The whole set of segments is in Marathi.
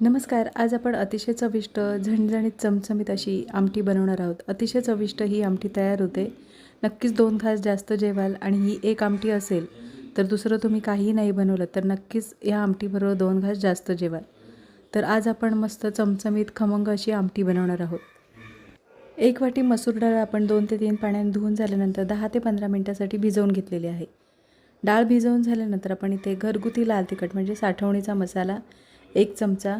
नमस्कार आज आपण अतिशय चविष्ट झणझणीत चमचमीत अशी आमटी बनवणार आहोत. अतिशय चविष्ट ही आमटी तयार होते. नक्कीच दोन घास जास्त जेवाल आणि ही एक आमटी असेल तर दुसरं तुम्ही काहीही नाही बनवलं तर नक्कीच या आमटीबरोबर दोन घास जास्त जेवाल. तर आज आपण मस्त चमचमीत खमंग अशी आमटी बनवणार आहोत. एक वाटी मसूर डाळ आपण दोन ते तीन पाण्याने धुवून झाल्यानंतर दहा ते पंधरा मिनटासाठी भिजवून घेतलेली आहे. डाळ भिजवून झाल्यानंतर आपण इथे घरगुती लाल तिखट म्हणजे साठवणीचा मसाला एक चमचा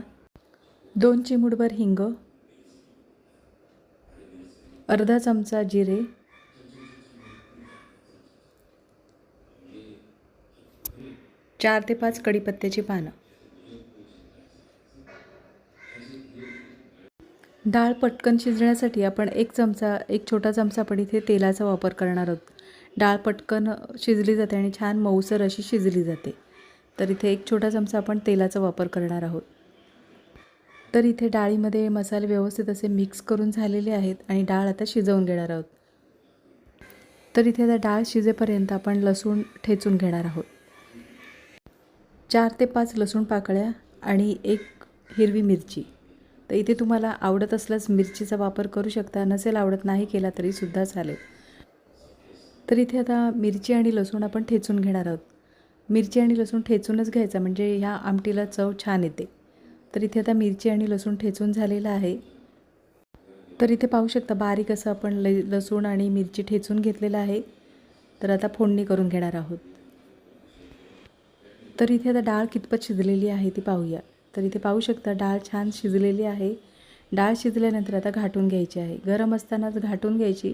दोन चिमूटभर हिंग अर्धा चमचा जिरे चार ते पाच कढीपत्त्याची पानं डाळ पटकन शिजण्यासाठी आपण एक चमचा एक छोटा चमचा पण इथे तेलाचा वापर करणार आहोत. डाळ पटकन शिजली जाते आणि छान मऊसर अशी शिजली जाते. तर इथे एक छोटा चमचा आपण तेलाचा वापर करणार आहोत. तर इथे डाळीमध्ये मसाले व्यवस्थित असे मिक्स करून झालेले आहेत आणि डाळ आता शिजवून घेणार आहोत. तर इथे आता डाळ शिजेपर्यंत आपण लसूण ठेचून घेणार आहोत. चार ते पाच लसूण पाकळ्या आणि एक हिरवी मिरची. तर इथे तुम्हाला आवडत असल्यास मिरचीचा वापर करू शकता नसेल आवडत नाही केला तरीसुद्धा चालेल. तर इथे आता मिरची आणि लसूण आपण ठेचून घेणार आहोत. मिरची आणि लसूण ठेचूनच घ्यायचा म्हणजे ह्या आमटीला चव छान येते. तर इथे आता मिरची आणि लसूण ठेचून झालेलं आहे. तर इथे पाहू शकता बारीक असं आपण ल लसूण आणि मिरची ठेचून घेतलेलं आहे. तर आता फोडणी करून घेणार आहोत. तर इथे आता डाळ कितपत शिजलेली आहे ती पाहूया. तर इथे पाहू शकता डाळ छान शिजलेली आहे. डाळ शिजल्यानंतर आता घाटून घ्यायची आहे. गरम असतानाच घाटून घ्यायची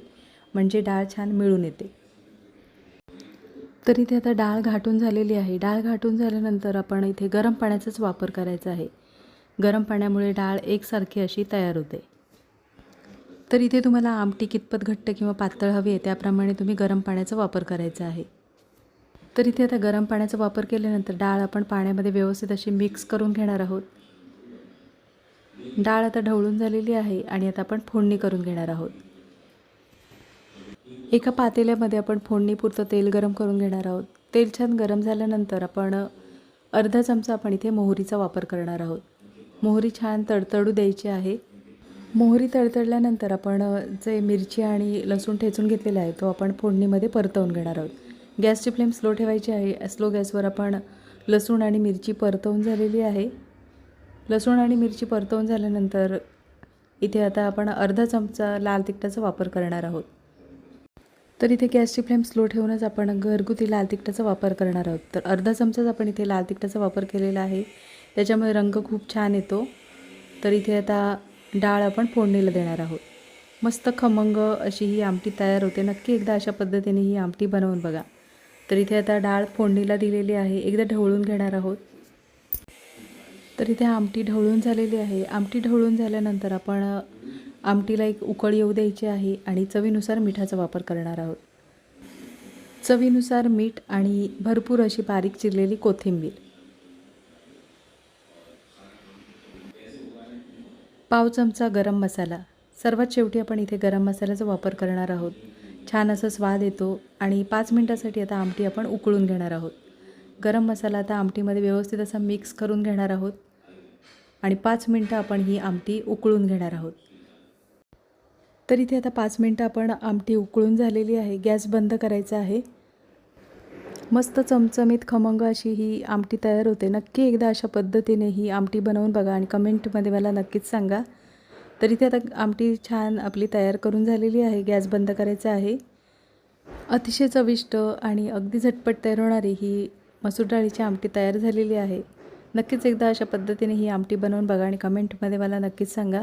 म्हणजे डाळ छान मिळून येते. तर इथे आता डाळ घाटून झालेली आहे. डाळ घाटून झाल्यानंतर आपण इथे गरम पाण्याचाच वापर करायचा आहे. गरम पाण्यामुळे डाळ एकसारखी अशी तयार होते. तर इथे तुम्हाला आमटी कितपत घट्ट किंवा पातळ हवी आहे त्याप्रमाणे तुम्ही गरम पाण्याचा वापर करायचा आहे. तर इथे आता गरम पाण्याचा वापर केल्यानंतर डाळ आपण पाण्यामध्ये व्यवस्थित अशी मिक्स करून घेणार आहोत. डाळ आता ढवळून झालेली आहे आणि आता आपण फोडणी करून घेणार आहोत. एका पातेल्यामध्ये आपण फोडणीपुरतं तेल गरम करून घेणार आहोत. तेल छान गरम झाल्यानंतर आपण अर्धा चमचा आपण इथे मोहरीचा वापर करणार आहोत. मोहरी छान तडतडू द्यायची आहे. मोहरी तडतडल्यानंतर आपण जे मिरची आणि लसूण ठेचून घेतलेला आहे तो आपण फोडणीमध्ये परतवून घेणार आहोत. गॅसची फ्लेम स्लो ठेवायची आहे. स्लो गॅसवर आपण लसूण आणि मिरची परतवून झालेली आहे. लसूण आणि मिरची परतवून झाल्यानंतर इथे आता आपण अर्धा चमचा लाल तिखटाचा वापर करणार आहोत. तर इथे गॅसची फ्लेम स्लो ठेवूनच आपण घरगुती लाल तिखटाचा वापर करणार आहोत. तर अर्धा चमचाच आपण इथे लाल तिखटाचा वापर केलेला आहे. त्याच्यामुळे रंग खूप छान येतो. तर इथे आता डाळ आपण फोडणीला देणार आहोत. मस्त खमंग अशी ही आमटी तयार होते. नक्की एकदा अशा पद्धतीने ही आमटी बनवून बघा. तर इथे आता डाळ फोडणीला दिलेली आहे. एकदा ढवळून घेणार आहोत. तर इथे आमटी ढवळून झालेली आहे. आमटी ढवळून झाल्यानंतर आपण आमटीला एक उकळ येऊ द्यायची आहे आणि चवीनुसार मिठाचा वापर करणार आहोत. चवीनुसार मीठ आणि भरपूर अशी बारीक चिरलेली कोथिंबीर. पाव चमचा गरम मसाला. सर्वात शेवटी आपण इथे गरम मसाल्याचा वापर करणार आहोत. छान असा स्वाद येतो आणि पाच मिनटासाठी आता आमटी आपण उकळून घेणार आहोत. गरम मसाला आता आमटीमध्ये व्यवस्थित असा मिक्स करून घेणार आहोत. आणि पाच मिनटं आपण ही आमटी उकळून घेणार आहोत. तर इथे आता पाच मिनटं आपण आमटी उकळून झालेली आहे. गॅस बंद करायचा आहे. मस्त चमचमीत खमंग अशी ही आमटी तयार होते. नक्की एकदा अशा पद्धतीने ही आमटी बनवून बघा आणि कमेंटमध्ये मला नक्कीच सांगा. तर इथे आता आमटी छान आपली तयार करून झालेली आहे. गॅस बंद करायचा आहे. अतिशय चविष्ट आणि अगदी झटपट तयार होणारी ही मसूर डाळीची आमटी तयार झालेली आहे. नक्कीच एकदा अशा पद्धतीने ही आमटी बनवून बघा आणि कमेंटमध्ये मला नक्कीच सांगा.